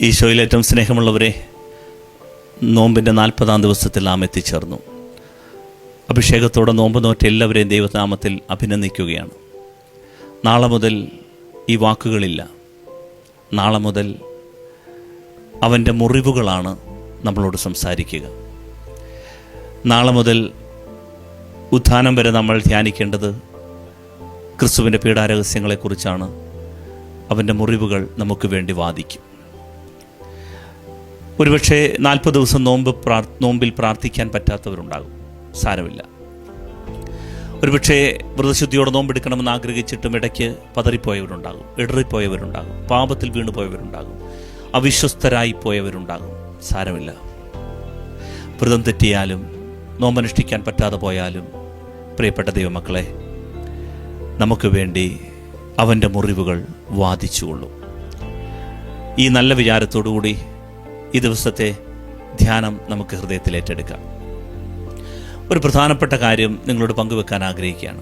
ഈശോയിൽ ഏറ്റവും സ്നേഹമുള്ളവരെ നോമ്പിന്റെ നാൽപ്പതാം ദിവസത്തിൽ നാം എത്തിച്ചേർന്നു. അഭിഷേകത്തോടെ നോമ്പ് നോറ്റ എല്ലാവരെയും ദൈവനാമത്തിൽ അഭിനന്ദിക്കുകയാണ്. നാളെ മുതൽ ഈ വാക്കുകളില്ല. നാളെ മുതൽ അവന്റെ മുറിവുകളാണ് നമ്മളോട് സംസാരിക്കുക. നാളെ മുതൽ ഉത്ഥാനം വരെ നമ്മൾ ധ്യാനിക്കേണ്ടത് ക്രിസ്തുവിന്റെ പീഡാരഹസ്യങ്ങളെക്കുറിച്ചാണ്. അവന്റെ മുറിവുകൾ നമുക്ക് വേണ്ടി വാദിക്കും. ഒരുപക്ഷെ നാൽപ്പത് ദിവസം നോമ്പ് പ്രാർ നോമ്പിൽ പ്രാർത്ഥിക്കാൻ പറ്റാത്തവരുണ്ടാകും. സാരമില്ല. ഒരുപക്ഷെ വ്രതശുദ്ധിയോടെ നോമ്പെടുക്കണമെന്ന് ആഗ്രഹിച്ചിട്ടും ഇടയ്ക്ക് പതറിപ്പോയവരുണ്ടാകും ഇടറിപ്പോയവരുണ്ടാകും പാപത്തിൽ വീണുപോയവരുണ്ടാകും അവിശ്വസ്തരായി പോയവരുണ്ടാകും സാരമില്ല. വ്രതം തെറ്റിയാലും നോമ്പനുഷ്ഠിക്കാൻ പറ്റാതെ പോയാലും പ്രിയപ്പെട്ട ദൈവമക്കളെ നമുക്ക് വേണ്ടി അവന്റെ മുറിവുകൾ വാദിച്ചുകൊള്ളും. ഈ നല്ല വിചാരത്തോടുകൂടി ഈ ദിവസത്തെ ധ്യാനം നമുക്ക് ഹൃദയത്തിൽ ഏറ്റെടുക്കാം. ഒരു പ്രധാനപ്പെട്ട കാര്യം നിങ്ങളോട് പങ്കുവെക്കാൻ ആഗ്രഹിക്കുകയാണ്.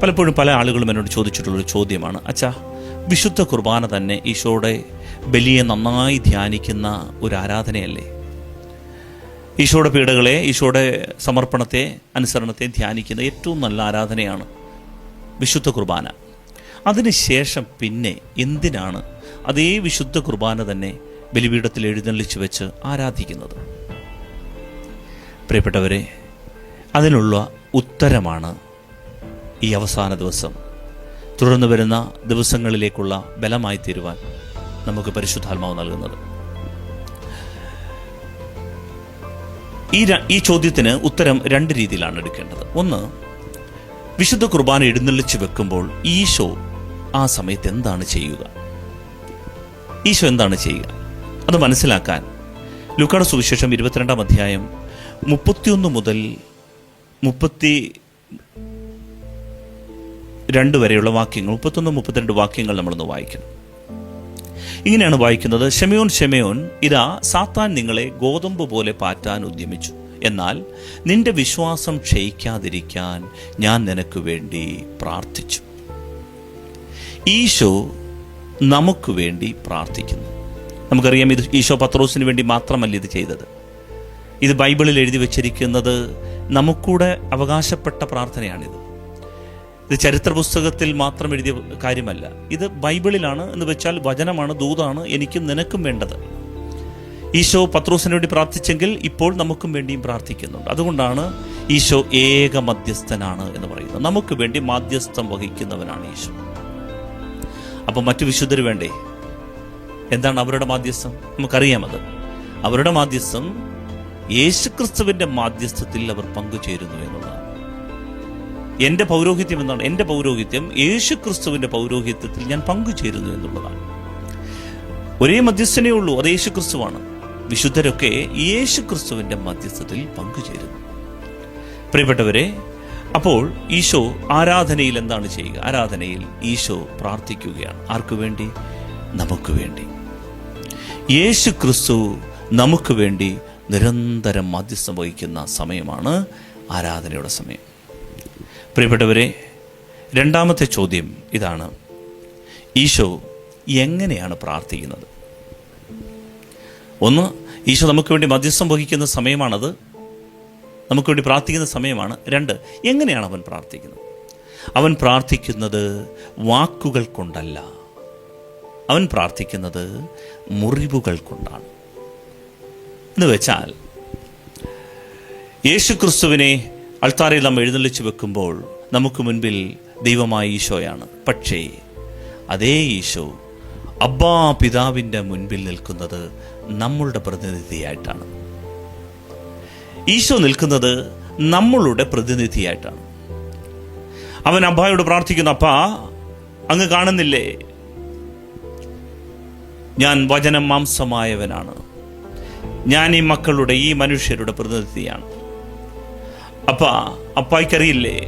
പലപ്പോഴും പല ആളുകളും എന്നോട് ചോദിച്ചിട്ടുള്ളൊരു ചോദ്യമാണ് അച്ഛാ വിശുദ്ധ കുർബാന തന്നെ ഈശോയുടെ ബലിയെ നന്നായി ധ്യാനിക്കുന്ന ഒരു ആരാധനയല്ലേ? ഈശോയുടെ പീഡകളെ ഈശോയുടെ സമർപ്പണത്തെ അനുസരണത്തെ ധ്യാനിക്കുന്ന ഏറ്റവും നല്ല ആരാധനയാണ് വിശുദ്ധ കുർബാന. അതിനുശേഷം പിന്നെ എന്തിനാണ് അതേ വിശുദ്ധ കുർബാന തന്നെ ബലിപീഠത്തിൽ എഴുന്നള്ളിച്ചു വെച്ച് ആരാധിക്കുന്നത്. പ്രിയപ്പെട്ടവരെ അതിനുള്ള ഉത്തരമാണ് ഈ അവസാന ദിവസം. തുടർന്ന് വരുന്ന ദിവസങ്ങളിലേക്കുള്ള ബലമായി തീരുവാൻ നമുക്ക് പരിശുദ്ധാത്മാവ് നൽകുന്നത്. ഈ ഈ ചോദ്യത്തിന് ഉത്തരം രണ്ട് രീതിയിലാണ് എടുക്കേണ്ടത്. ഒന്ന് വിശുദ്ധ കുർബാന എഴുന്നള്ളിച്ച് വെക്കുമ്പോൾ ഈശോ ആ സമയത്ത് എന്താണ് ചെയ്യുക? ഈശോ എന്താണ് ചെയ്യുക? അത് മനസ്സിലാക്കാൻ. ലുക്കാട് സുവിശേഷം ഇരുപത്തിരണ്ടാം അധ്യായം മുപ്പത്തിയൊന്ന് മുതൽ മുപ്പത്തി രണ്ട് വരെയുള്ള വാക്യങ്ങൾ മുപ്പത്തൊന്ന് മുപ്പത്തിരണ്ട് വാക്യങ്ങൾ നമ്മളൊന്ന് വായിക്കണം. ഇങ്ങനെയാണ് വായിക്കുന്നത് ഷെമയോൻ ഷെമയോൻ ഇതാ സാത്താൻ നിങ്ങളെ ഗോതമ്പ് പോലെ പാറ്റാൻ ഉദ്യമിച്ചു. എന്നാൽ നിന്റെ വിശ്വാസം ക്ഷയിക്കാതിരിക്കാൻ ഞാൻ നിനക്ക് വേണ്ടി പ്രാർത്ഥിച്ചു. ഈശോ നമുക്ക് വേണ്ടി പ്രാർത്ഥിക്കുന്നു. നമുക്കറിയാം ഇത് ഈശോ പത്രോസിന് വേണ്ടി മാത്രമല്ല ഇത് ചെയ്തത്. ഇത് ബൈബിളിൽ എഴുതി വച്ചിരിക്കുന്നത് നമുക്കൂടെ അവകാശപ്പെട്ട പ്രാർത്ഥനയാണിത്. ഇത് ചരിത്ര പുസ്തകത്തിൽ മാത്രം എഴുതിയ കാര്യമല്ല. ഇത് ബൈബിളിലാണ് എന്ന് വെച്ചാൽ വചനമാണ് ദൂതാണ് എനിക്കും നിനക്കും വേണ്ടത്. ഈശോ പത്രോസിന് വേണ്ടി പ്രാർത്ഥിച്ചെങ്കിൽ ഇപ്പോൾ നമുക്കും വേണ്ടിയും പ്രാർത്ഥിക്കുന്നുണ്ട്. അതുകൊണ്ടാണ് ഈശോ ഏക മധ്യസ്ഥനാണ് എന്ന് പറയുന്നത്. നമുക്ക് വേണ്ടി മാധ്യസ്ഥം വഹിക്കുന്നവനാണ് ഈശോ. അപ്പം മറ്റു വിശുദ്ധർ വേണ്ടേ? എന്താണ് അവരുടെ മാധ്യസ്ഥം? നമുക്കറിയാമത് അവരുടെ മാധ്യസ്ഥം യേശുക്രിസ്തുവിന്റെ മാധ്യസ്ഥത്തിൽ അവർ പങ്കുചേരുന്നു എന്നുള്ളതാണ്. എന്റെ പൗരോഹിത്യം എന്താണ്? എന്റെ പൗരോഹിത്യം യേശുക്രിസ്തുവിന്റെ പൗരോഹിത്യത്തിൽ ഞാൻ പങ്കുചേരുന്നു എന്നുള്ളതാണ്. ഒരേ മധ്യസ്ഥനേ ഉള്ളൂ അത് യേശുക്രിസ്തുവാണ്. വിശുദ്ധരൊക്കെ യേശുക്രിസ്തുവിന്റെ മധ്യസ്ഥത്തിൽ പങ്കുചേരുന്നു. പ്രിയപ്പെട്ടവരെ അപ്പോൾ ഈശോ ആരാധനയിൽ എന്താണ് ചെയ്യുക? ആരാധനയിൽ ഈശോ പ്രാർത്ഥിക്കുകയാണ്. ആർക്കു വേണ്ടി? നമുക്ക് വേണ്ടി. യേശു ക്രിസ്തു നമുക്ക് വേണ്ടി നിരന്തരം മധ്യസ്ഥം വഹിക്കുന്ന സമയമാണ് ആരാധനയുടെ സമയം. പ്രിയപ്പെട്ടവരെ രണ്ടാമത്തെ ചോദ്യം ഇതാണ്. ഈശോ എങ്ങനെയാണ് പ്രാർത്ഥിക്കുന്നത്? ഒന്ന് ഈശോ നമുക്ക് വേണ്ടി മധ്യസ്ഥം വഹിക്കുന്ന സമയമാണത്? നമുക്ക് വേണ്ടി പ്രാർത്ഥിക്കുന്ന സമയമാണ്. രണ്ട് എങ്ങനെയാണ് അവൻ പ്രാർത്ഥിക്കുന്നത്? അവൻ പ്രാർത്ഥിക്കുന്നത് വാക്കുകൾ കൊണ്ടല്ല. അവൻ പ്രാർത്ഥിക്കുന്നത് മുറിവുകൾ കൊണ്ടാണ്. എന്ന് വെച്ചാൽ യേശു ക്രിസ്തുവിനെ അൾത്താരയിൽ നാം എഴുന്നള്ളിച്ച് വെക്കുമ്പോൾ നമുക്ക് മുൻപിൽ ദൈവമായ ഈശോയാണ്. പക്ഷേ അതേ ഈശോ അബ്ബാ പിതാവിന്റെ മുൻപിൽ നിൽക്കുന്നത് നമ്മളുടെ പ്രതിനിധിയായിട്ടാണ്. ഈശോ നിൽക്കുന്നത് നമ്മളുടെ പ്രതിനിധിയായിട്ടാണ്. അവൻ അബ്ബായോട് പ്രാർത്ഥിക്കുന്നു അപ്പാ അങ്ങ് കാണുന്നില്ലേ? ഞാൻ വചനം മാംസമായവനാണ്. ഞാൻ ഈ മക്കളുടെ ഈ മനുഷ്യരുടെ പ്രതിനിധിയാണ്. അപ്പ അപ്പായിക്കറിയില്ലേ?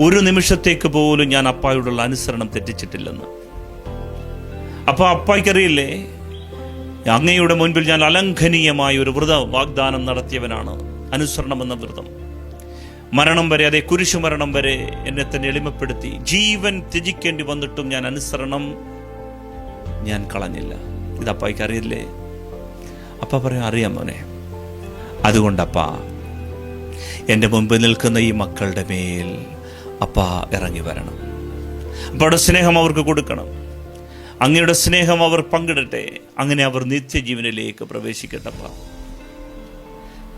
ഒരു നിമിഷത്തേക്ക് പോലും ഞാൻ അപ്പായോടുള്ള അനുസരണം തെറ്റിച്ചിട്ടില്ലെന്ന്. അപ്പ അപ്പായിക്കറിയില്ലേ? അങ്ങയുടെ മുൻപിൽ ഞാൻ അലംഘനീയമായ ഒരു വ്രത വാഗ്ദാനം നടത്തിയവനാണ്. അനുസരണം എന്ന വ്രതം. മരണം വരെ അതേ കുരിശു മരണം വരെ എന്നെ തന്നെ എളിമപ്പെടുത്തി ജീവൻ ത്യജിക്കേണ്ടി വന്നിട്ടും ഞാൻ അനുസരണം ഞാൻ കളഞ്ഞില്ല. ഇത് അപ്പായിക്ക് അറിയില്ലേ അപ്പ പറയും അറിയാം മോനെ. അതുകൊണ്ടപ്പാ എന്റെ മുമ്പ് നിൽക്കുന്ന ഈ മക്കളുടെ മേൽ അപ്പ ഇറങ്ങി വരണം. അപ്പയുടെ സ്നേഹം അവർക്ക് കൊടുക്കണം. അങ്ങയുടെ സ്നേഹം അവർ പങ്കിടട്ടെ. അങ്ങനെ അവർ നിത്യജീവനിലേക്ക് പ്രവേശിക്കട്ടപ്പ.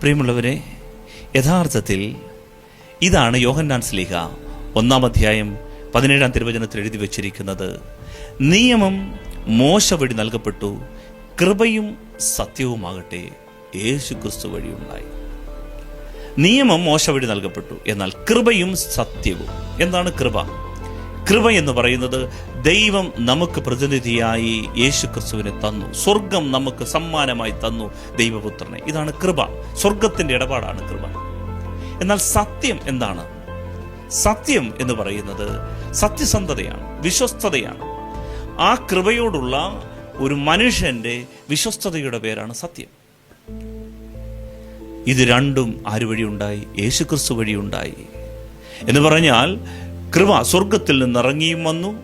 പ്രിയമുള്ളവരെ യഥാർത്ഥത്തിൽ ഇതാണ് യോഹന്നാൻ സ്ലീഹ ഒന്നാം അധ്യായം പതിനേഴാം തിരുവചനത്തിൽ എഴുതി വച്ചിരിക്കുന്നത്. നിയമം മോശ വഴി നൽകപ്പെട്ടു. കൃപയും സത്യവുമാകട്ടെ യേശു ക്രിസ്തു വഴിയുണ്ടായി നിയമം മോശ വഴി നൽകപ്പെട്ടു. എന്നാൽ കൃപയും സത്യവും. എന്താണ് കൃപ? കൃപ എന്ന് പറയുന്നത് ദൈവം നമുക്ക് പ്രതിനിധിയായി യേശു ക്രിസ്തുവിനെ തന്നു. സ്വർഗം നമുക്ക് സമ്മാനമായി തന്നു ദൈവപുത്രനെ. ഇതാണ് കൃപ. സ്വർഗത്തിന്റെ ഇടപാടാണ് കൃപ. എന്നാൽ സത്യം എന്താണ്? സത്യം എന്ന് പറയുന്നത് സത്യസന്ധതയാണ് വിശ്വസ്തതയാണ്. ആ കൃപയോടുള്ള ഒരു മനുഷ്യന്റെ വിശ്വസ്തതയുടെ പേരാണ് സത്യം. ഇത് രണ്ടും ആര് വഴിയുണ്ടായി യേശുക്രിസ്തു വഴിയുണ്ടായി എന്ന് പറഞ്ഞാൽ കൃപ സ്വർഗത്തിൽ നിന്ന് ഇറങ്ങിയും വന്നു.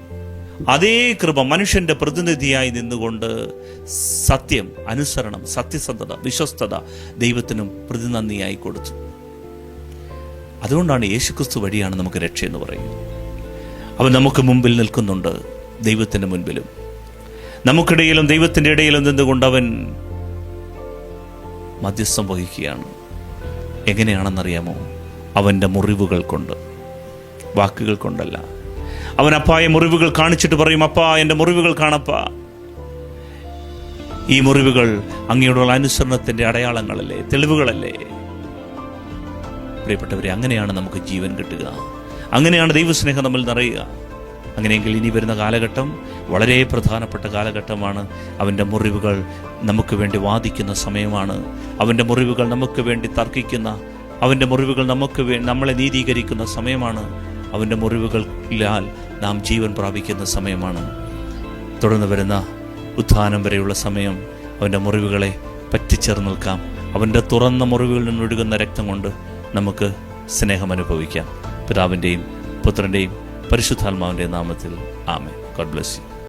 അതേ കൃപ മനുഷ്യന്റെ പ്രതിനിധിയായി നിന്നുകൊണ്ട് സത്യം അനുസരണം സത്യസന്ധത വിശ്വസ്തത ദൈവത്തിനും പ്രതിനന്ദിയായി കൊടുത്തു. അതുകൊണ്ടാണ് യേശുക്രിസ്തു വഴിയാണ് നമുക്ക് രക്ഷ എന്ന് പറയുന്നത്. അവൻ നമുക്ക് മുമ്പിൽ നിൽക്കുന്നുണ്ട്. ദൈവത്തിന്റെ മുൻപിലും. നമുക്കിടയിലും ദൈവത്തിന്റെ ഇടയിലും നിന്നുകൊണ്ട് അവൻ മധ്യസ്ഥം വഹിക്കുകയാണ്. എങ്ങനെയാണെന്നറിയാമോ? അവന്റെ മുറിവുകൾ കൊണ്ട് വാക്കുകൾ കൊണ്ടല്ല. അവൻ അപ്പായ മുറിവുകൾ കാണിച്ചിട്ട് പറയും അപ്പാ എന്റെ മുറിവുകൾ കാണപ്പാ ഈ മുറിവുകൾ അങ്ങയോടുള്ള അനുസരണത്തിന്റെ അടയാളങ്ങളല്ലേ തെളിവുകളല്ലേ? പ്രിയപ്പെട്ടവരെ അങ്ങനെയാണ് നമുക്ക് ജീവൻ കിട്ടുക. അങ്ങനെയാണ് ദൈവസ്നേഹം നമ്മൾ നിറയുക. അങ്ങനെയെങ്കിൽ ഇനി വരുന്ന കാലഘട്ടം വളരെ പ്രധാനപ്പെട്ട കാലഘട്ടമാണ്. അവന്റെ മുറിവുകൾ നമുക്ക് വേണ്ടി വാദിക്കുന്ന സമയമാണ്. അവന്റെ മുറിവുകൾ നമുക്ക് വേണ്ടി തർക്കിക്കുന്ന അവന്റെ മുറിവുകൾ നമുക്ക് നമ്മളെ നീതീകരിക്കുന്ന സമയമാണ്. അവന്റെ മുറിവുകളിലാൽ നാം ജീവൻ പ്രാപിക്കുന്ന സമയമാണ്. തുടർന്ന് വരുന്ന ഉത്ഥാനം വരെയുള്ള സമയം. അവന്റെ മുറിവുകളെ പറ്റിച്ചേർന്ന് നിൽക്കാം. അവന്റെ തുറന്ന മുറിവുകളിൽ നിന്നൊഴുകുന്ന രക്തം കൊണ്ട് നമുക്ക് സ്നേഹം അനുഭവിക്കാം. പിതാവിന്റെയും പുത്രന്റെയും പരിശുദ്ധാത്മാവിന്റെ നാമത്തിൽ. ആമേ ഗോഡ് ബ്ലസ് യു